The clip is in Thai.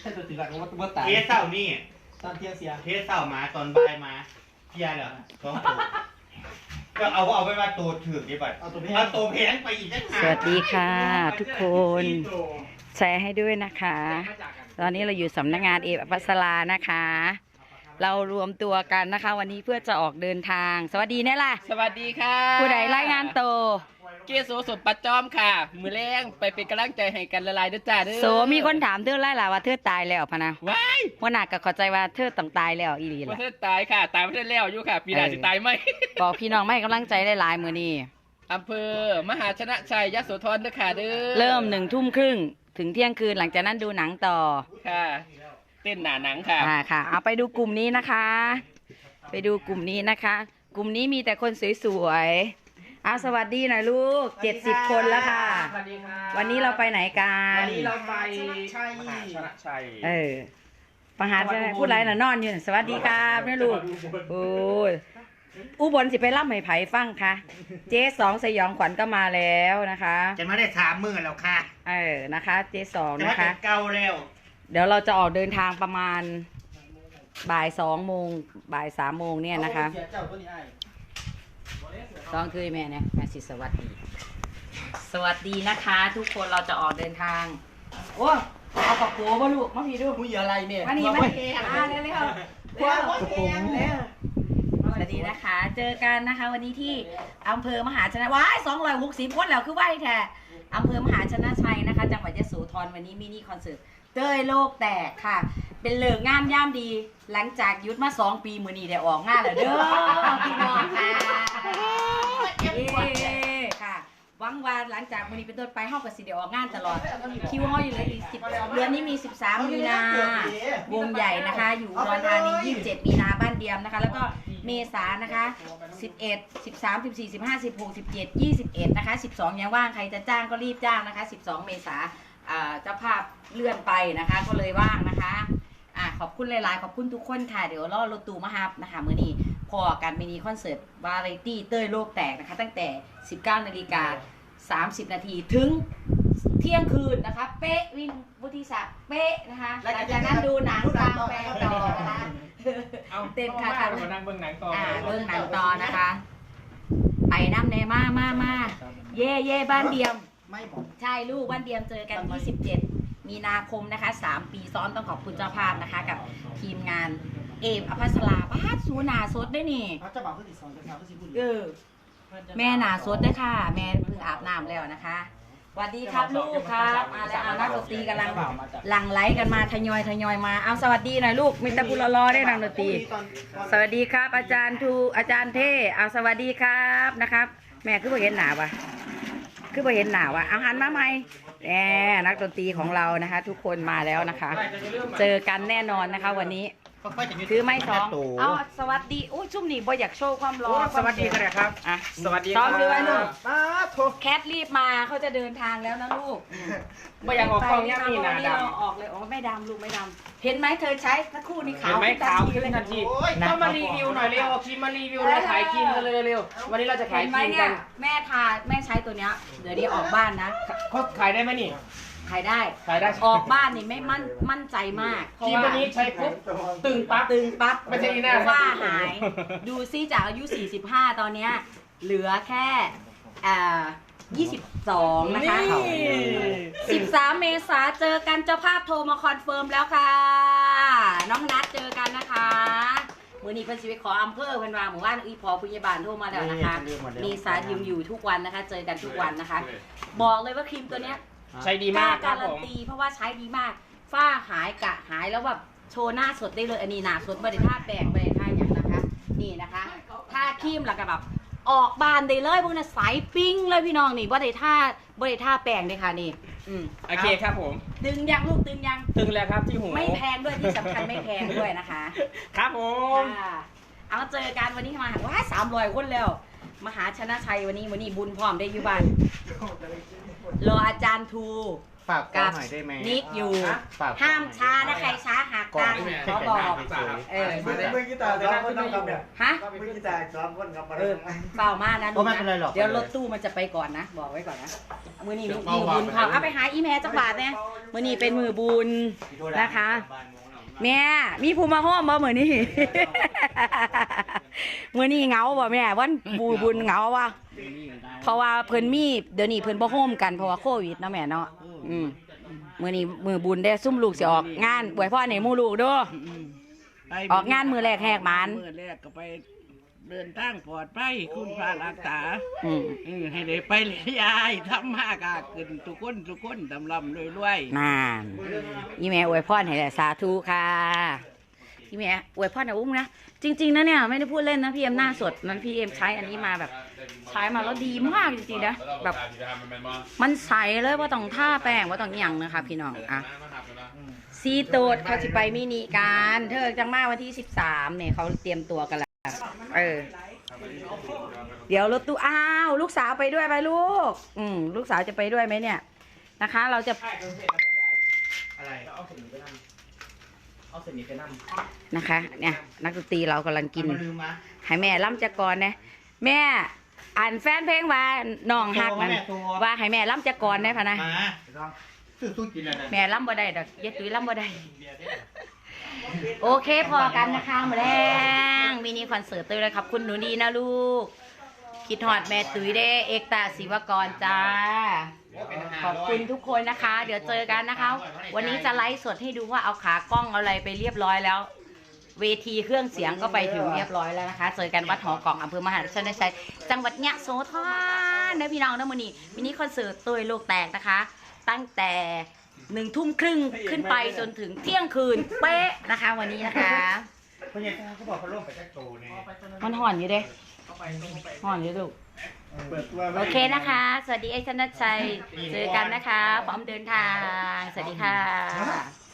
ใช่ตัวตีหลักว่าว่าตายเทสเศร้านี่ตอนเที่ยงเสีย เทสเศร้ามาตอนบ่ายมาเคลียร์เหรอสองตัวก็เอาเอาไปว่าตัวถือดีป่ะเอาตัวแพเอางตัวแพงไปอีกจังหาสวัสดีค่ะทุกคน แชร์ให้ด้วยนะคะ ตอนนี้เราอยู่สำนักงานเอปัสรานะคะ เรารวมตัวกันนะคะ วันนี้เพื่อจะออกเดินทาง สวัสดีแน่ล่ะ สวัสดีค่ะผู้ใดรายงานโตว เกโซสมปัดจอมค่ะ มือแรงไปเป็นกำลังใจให้กันละลายด้วยจ้าเด้อโสมีคนถามเธอไล่ล่ะว่าเธอตายแล้วพะนะว้ายว่าหนักก็เข้าใจว่าเธอต้องตายแล้วอีหลีประล่ะ เทศตายค่ะ ตายประเทศแล้วอยู่ค่ะปีหน้าเออ จะตายไหม บอกพี่น้องไม่ให้กำลังใจหลายๆมือนี้อำเภอ มหาชนะชัยยโสธรเด้อค่ะเด้อเริ่มหนึ่งทุ่มครึ่งถึงเที่ยงคืนหลังจากนั้นดูหนังต่อ ค่ะ เต้นหนาหนังค่ะ อ่าค่ะเอาไปดูกลุ่มนี้นะคะ ไปดูกลุ่มนี้นะคะ กลุ่มนี้มีแต่คนสวยๆ เอาสวัสดีหน่อยลูกเจ็ดสิบคนแล้วค่ะ สวัสดีค่ะวันนี้เราไปไหนกัวัน นนี้เราไปมหาชนะชัยเออประหารจะพูดไรน่ะนอนอยู่น่ะสวัสดีครับแม่ลูก โอ้ยอุบลสิไปล่ำให้ไผ่ฟังค่ะ เจ๊สองสยองขวัญก็มาแล้วนะคะ จะมาได้สามหมื่นแล้วค่ะเออนะคะ เจ๊สองจะมานะเป็คะนเก่าแล้วเดี๋ยวเราจะออกเดินทางประมาณบ่ายสองโมงบ่ายสามโมงเนี่ยนะคะเสียเจ้าตัวนี้ไอ้ สองคือแม่เนี่ยแม่สิสวัสดี สวัสดีนะคะ ทุกคนเราจะออกเดินทาง โอ้เอาปากโกบ่ลูกมาพี่ดูผู้หญิงอะไรเนี่ยมานี่มานี่อ่าเร็วเร็วเร็วเร็วสวัสดีนะคะ เจอกันนะคะ วันนี้ที่อำเภอมหาชนะว้ายสองร้อยหกสิบคนแล้วคือไหวแท้อำเภอมหาชนะชัยนะคะ จังหวัดยโสธรวันนี้มินิคอนเสิร์ตเต้ยโลกแตกค่ะ เป็นเลิกงามย่ามดี หลังจากยุดมาสองปีมือนี้ได้ออกงานแล้วเด้อพี่น้องค่ะเย้ค่ะหวังว่าหลังจากมือนี้เป็นต้นไปเฮาก็สิได้ออกงานตลอด คิวเฮาอยู่เลยอีกสิบเดือนนี้มี 13 มีนาวงใหญ่นะคะ อยู่อุดรธานี27 มีนาบ้านเดียมนะคะ แล้วก็เมษานะคะ 11 13 14 15 16 17 21 นะคะ 12 ยังว่างใครจะจ้างก็รีบจ้างนะคะ 12 เมษาอ่าเจ้าภาพเลื่อนไปนะคะ ก็เลยว่างนะคะ อ่าขอบคุณหลายๆ ขอบคุณทุกคนค่ะ เดี๋ยวรอรถตู้มาฮับนะคะมื้อนี้พอกันมินิคอนเสิร์ตวาไรตี้เต้ยโลกแตกนะคะ ตั้งแต่ 19นาฬิกา30 นาทีถึงเที่ยงคืนนะคะ เป๊ะวินวุฒิศักดิ์เป๊ะนะคะหลังจากนั้นดูหนังกลางแปลงต่อนะคะเอาเต้นค่ะค่ะมานั่งเบื้องหนังต่ออ่าเรื่องหนังต่อนะคะ ไปน้ำแน่มามามาเย่เย่บ้านเดียม ไม่บอกใช่ลูกบ้านเดียมเจอกันที่17 มีนาคมนะคะ 3 ปีซ้อนต้องขอบคุณเจ้าภาพนะคะ กับทีมงานเอมอภัสราบ้านสูหนาสดได้วยนี่ เขาจะบอกเพื่อนที่สองจะทำเพื่อนที่พูดเออ แม่หนาสดด้วยค่ะ แม่เพิ่งอาบน้ำแล้วนะคะสวัสดีครับลูกครับมาแล้วเอานักดนตรีกำลังหลังไหลกันมาทยอยทยอยมาเอาสวัสดีหน่อยลูกมิตรบุรรอได้นักดนตรี สวัสดีครับ อาจารย์ทูอาจารย์เท่เอาสวัสดีครับนะครับ แม่คือบ่เห็นหนาวะ คือบ่เห็นหนาวะเอาหันมาใหมแหมนักดนตรีของเรานะคะ ทุกคนมาแล้วนะคะ เจอกันแน่นอนนะคะวันนี้ ค่อยๆจะมีถือไม้สองตัวเอาสวัสดีอุ้ยชุ่มนี่บ่อยากโชว์ความร้อนสวัสดีกันครับ อะสวัสดีซ้อมดูไว้ลูกป้าโทรแคทรีบมาเขาจะเดินทางแล้วนะลูกไม่อยากออกกล้องเนี่ยนี่วันะนี้ดเราออกเลยอ๋อไม่ดำลูกไม่ดำเห็นไหมเธอใช้สักครู่นี้ำขาเห็นวไหมขึ้นขาวทันทีขึ้นเลยทันทีต้องมารีวิวหน่อยเร็วเอาครีมมารีวิวเลยขายครีมกันเลยเร็วๆวันนี้เราจะขายเห็นคไหมรีมเนี่กัยนแม่ทาแม่ใช้ตัวเนี้ยเดี๋ยวนี้ออกบ้านนะเขาขายได้ไหมนี่ ขายได้ ขายได้ออกบ้านนี่ไม่มั่นมั่นใจมาก เพคราะรีมว่าตัวนี้ใช้ปุ๊บตึงปั๊บ ตึงปั๊บไม่ใช่อีหน้าฝ้าหาย ดูซิจากอายุ 45 ตอนเนี้ยเหลือแค่อ่า22 นะคะ13 เมษาเจอกันเจ้าภาพโทรมาคอนเฟิร์มแล้วค่ะ น้องนัดเจอกันนะคะมือนี้เพิ่นสิไปขออำเภอเพิ่นว่าหมู่บ้านอีพอพยาบาลโทรมาแล้วนะคะเมษายิมอยู่ทุกวันนะคะ เจอกันทุกวันนะคะ บอกเลยว่าครีมตัวเนี้ย ใช้ดีกมาล้ากครักาบรัผนม ตีเพราะว่าใช้ดีมาก ฝ้าหายกะหายแล้วแบบโชว์หน้าสดได้เลยอันนี้หน้าสดบริท่าแปลงบริท่าอย่างนะคะนี่นะคะท่าครีมหลักแบบออกบานได้เลยพวกนั้นใสปิ้งเลยพี่น้องนี่บริท่าบริท่าแปลงเลยค่ะนี่ อืมโอเคครับผมตึงยังลูกตึงยังตึงแล้วครับที่หูไม่แพงด้วยที่สำคัญไม่แพงด้วยนะคะครับผม ค่ะเอาเจอกันวันนี้มาว้าสามร้อยคนแล้วมหาชนะชัยวันนี้วันนี้บุญพร้อมได้อยู่บ้าน รออาจารย์ทูฝากขอกับหน่อยได้ไหมนิกอยู่ ฝากขอห้ามหน่อยช้านะใครช้าหักกันขอบอก เออมือมือกีตาร์แต่นั่งขึ้นไม่อยู่ฮะมือกีตาร์ซ้อมคนครับมาเออเปล่ามากนะก็ไม่เป็นไรหรอกเดี๋ยวรถตู้มันจะไปก่อนนะ บอกไว้ก่อนนะ มือนี้มือบุญค่ะเอาไปหาอีแม่จักบาทเนี่ยมือนี้เป็นมือบุญนะคะ แม่ มีภูมาห้อมบ่มือนี้มือนี้เหงาบ่แม่วันบูบุญเหงาว่ะเพราะว่าเพิ่นมีเดี๋ยวนี้เพิ่นบ่โฮมกันเพราะว่าโควิดเนาะแม่เนาะอืมมือนี้มือบุญได้ซุ่มลูกสิออกงานอวยพรให้หมู่ลูกเด้อไปออกงานมือแรกแหกหมาน มือแรกก็ไป เดินทางปลอดภัยคุณพระรักษาอืมเออให้ได้ไปเลยยายทำมากาขึ้นทุกคนทุกคนดำลำรวยรวยนานอีแม่อวยพรให้แหละสาธุค่ะอีแม่อวยพรให้อุ้มนะ จริง ๆนะเนี่ยไม่ได้พูดเล่นนะพี่เอ็มหน้าสดนั้นพี่เอ็มใช้อันนี้มาแบบ ใช้มาแล้วดีมากจริงๆนะแบบ มันใสเลยว่าต้องท่าแป้งว่าต้องหยังนะคะพี่น้องอะซีโตดเขาจะไปมินิการ เธอจังมาวันที่สิบสามเนี่ยเขาเตรียมตัวกันแล้ว เออ เดี๋ยวรถตู้อ้าว ลูกสาวไปด้วยไปลูก อืมลูกสาวจะไปด้วยไหมเนี่ย นะคะ เราจะอะไรเอาสนิทไปนั่งเอาสนิทไปนั่งนะคะ เนี่ย นักดนตรีเรากำลังกินมันลืมมาให้แม่ล่ำจักรนะแม่อ่านแฟนเพลงว่าน้องฮักนั่นว่าให้แม่ล่ำจักรนะพะนะมาซื้อตู้กินอะไรแม่ล่ำบ่ได้ดอกเย็ดตุ้ยล่ำบ่ได้ โอเคพอกันนะคะมาแรงมินิคอนเสิร์ตตุ้ยเลยขอบคุณหนูดีนะลูก คิดฮอดแม่ตุ้ยเด้เอกตาศิวกรจ้า ขอบคุณทุกคนนะคะ เดี๋ยวเจอกันนะคะ วันนี้จะไลฟ์สดให้ดูว่าเอาขากล้องเอาอะไรไปเรียบร้อยแล้ว เวทีเครื่องเสียงก็ไปถึงเรียบร้อยแล้วนะคะ เจอกันวัดหอกล่องอำเภอมหาชนชัยจังหวัดยะโสธรนะพี่น้องนะมือนี้มินิคอนเสิร์ตตุ้ยโลกแตกนะคะ ตั้งแต่ หนึ่งทุ่มครึ่งขึ้นไปจนถึงเที่ยงคืนเป๊ะนะคะ วันนี้นะคะเพราะเนี่ยเขาบอกเขาล่มไปแค่โตเนี่ยมันห่อนอยู่เด้ห่อนอยู่ลูกเปิดตัวโอเคนะคะ สวัสดีไอ้ชนะชัยเจอกันนะคะ พร้อมเดินทาง สวัสดีค่ะ